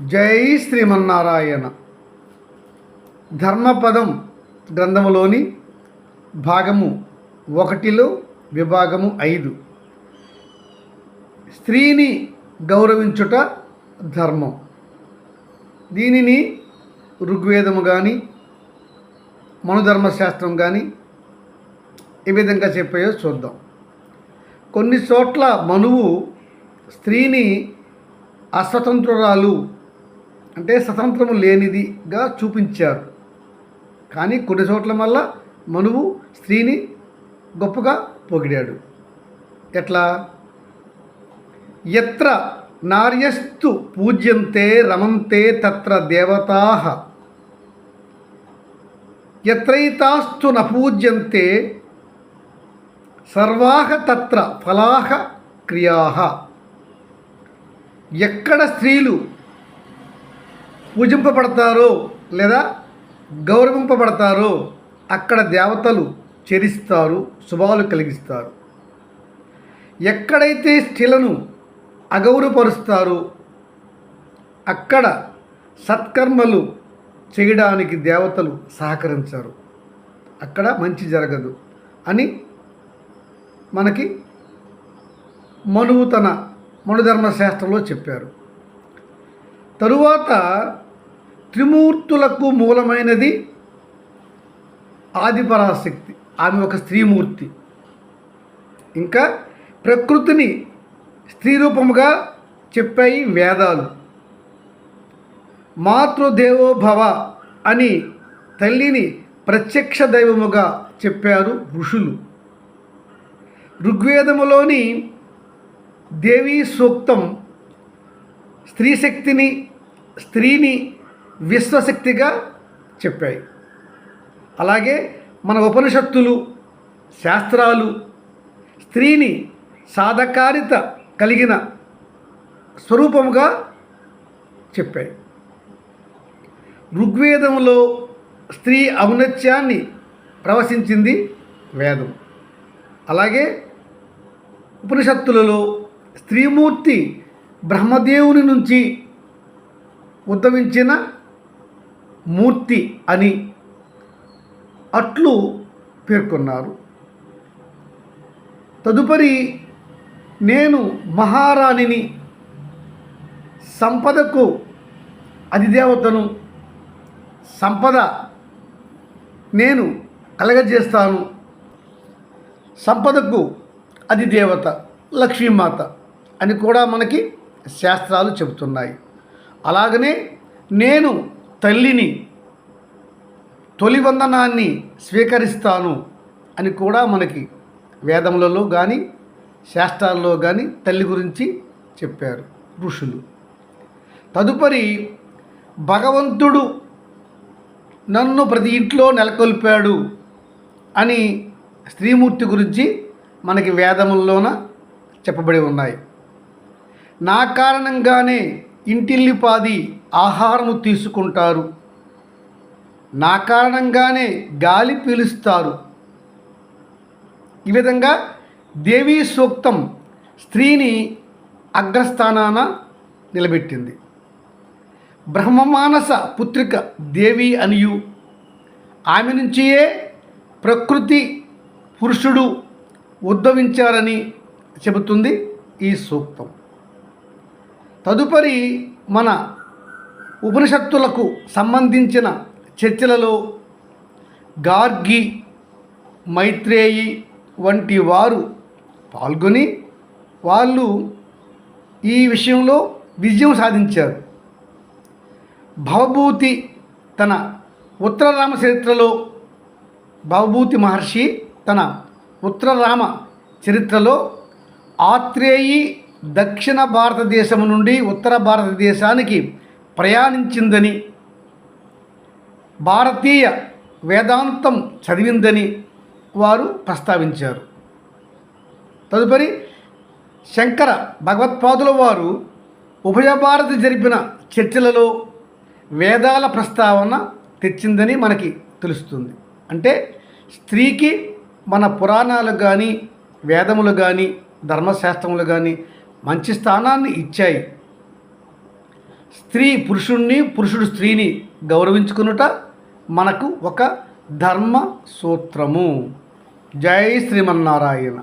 జై శ్రీమన్నారాయణ. ధర్మపదం గ్రంథములోని భాగము ఒకటిలో విభాగము ఐదు. స్త్రీని గౌరవించుట ధర్మం. దీనిని ఋగ్వేదము కానీ మనుధర్మశాస్త్రం కానీ ఏ విధంగా చెప్పాయో చూద్దాం. కొన్ని చోట్ల మనువు స్త్రీని అస్వతంత్రురాలు అంటే స్వతంత్రము లేనిదిగా చూపించారు. కానీ కొన్ని చోట్ల వల్ల మనువు స్త్రీని గొప్పగా పొగిడాడు. ఎట్లా? ఎత్ర నార్యస్తు పూజ్యంతే రమంతే తత్ర దేవతా. ఎత్రైతాస్తు న పూజ్యంతే సర్వాహ తత్ర ఫలాహ క్రియా. ఎక్కడ స్త్రీలు పూజింపబడతారు లేదా గౌరవింపబడతారో అక్కడ దేవతలు చెరిస్తారు శుభాలు కలిగిస్తారు. ఎక్కడైతే స్త్రీలను అగౌరవపరుస్తారు అక్కడ సత్కర్మలు చేయడానికి దేవతలు సహకరించారు. అక్కడ మంచి జరగదు అని మనకి మనువు తన మనుధర్మశాస్త్రంలో చెప్పారు. తరువాత త్రిమూర్తులకు మూలమైనది ఆదిపరాశక్తి. ఆమె ఒక స్త్రీమూర్తి. ఇంకా ప్రకృతిని స్త్రీ రూపముగా చెప్పాయి వేదాలు. మాతృదేవో భవ అని తల్లిని ప్రత్యక్ష దైవముగా చెప్పారు ఋషులు. ఋగ్వేదములోని దేవీ సూక్తం స్త్రీ శక్తిని స్త్రీని విశ్వశక్తిగా చెప్పాయి. అలాగే మన ఉపనిషత్తులు శాస్త్రాలు స్త్రీని సాధకారిత కలిగిన స్వరూపముగా చెప్పాయి. ఋగ్వేదంలో స్త్రీ ఔన్నత్యాన్ని ప్రవశించింది వేదం. అలాగే ఉపనిషత్తులలో స్త్రీమూర్తి బ్రహ్మదేవుని నుంచి ఉద్భవించిన మూర్తి అని అట్లు పేర్కొన్నారు. తదుపరి నేను మహారాణిని సంపదకు అధిదేవతను సంపద నేను కలగజేస్తాను. సంపదకు అధిదేవత లక్ష్మీమాత అని కూడా మనకి శాస్త్రాలు చెబుతున్నాయి. అలాగనే నేను తల్లిని తొలి వందనాన్ని స్వీకరిస్తాను అని కూడా మనకి వేదములలో కానీ శాస్త్రాల్లో కానీ తల్లి గురించి చెప్పారు ఋషులు. తదుపరి భగవంతుడు నన్ను ప్రతి ఇంట్లో నెలకొల్పాడు అని స్త్రీమూర్తి గురించి మనకి వేదముల్లోన చెప్పబడి ఉన్నాయి. నా కారణంగానే ఇంటిల్లిపాది ఆహారము తీసుకుంటారు. నా కారణంగానే గాలి పీలుస్తారు. ఈ విధంగా దేవీ సూక్తం స్త్రీని అగ్రస్థానాన నిలబెట్టింది. బ్రహ్మమానస పుత్రిక దేవి అనియు ఆమె నుంచియే ప్రకృతి పురుషుడు ఉద్భవించారని చెబుతుంది ఈ సూక్తం. తదుపరి మన ఉపనిషత్తులకు సంబంధించిన చర్చలలో గార్గి మైత్రేయి వంటి వారు పాల్గొని వాళ్ళు ఈ విషయంలో విజయం సాధించారు. భవభూతి తన ఉత్తరరామ చరిత్రలో భవభూతి మహర్షి తన ఉత్తరరామ చరిత్రలో ఆత్రేయి దక్షిణ భారతదేశం నుండి ఉత్తర భారతదేశానికి ప్రయాణించిందని భారతీయ వేదాంతం చదివిందని వారు ప్రస్తావించారు. తదుపరి శంకర భగవత్పాదుల వారు ఉభయ భారతి జరిపిన చర్చలలో వేదాల ప్రస్తావన తెచ్చిందని మనకి తెలుస్తుంది. అంటే స్త్రీకి మన పురాణాలు కానీ వేదములు కానీ ధర్మశాస్త్రములు కానీ మంచి స్థానాన్ని ఇచ్చాయి. స్త్రీ పురుషుణ్ణి పురుషుడు స్త్రీని గౌరవించుకునుట మనకు ఒక ధర్మ సూత్రము జై శ్రీమన్నారాయణ.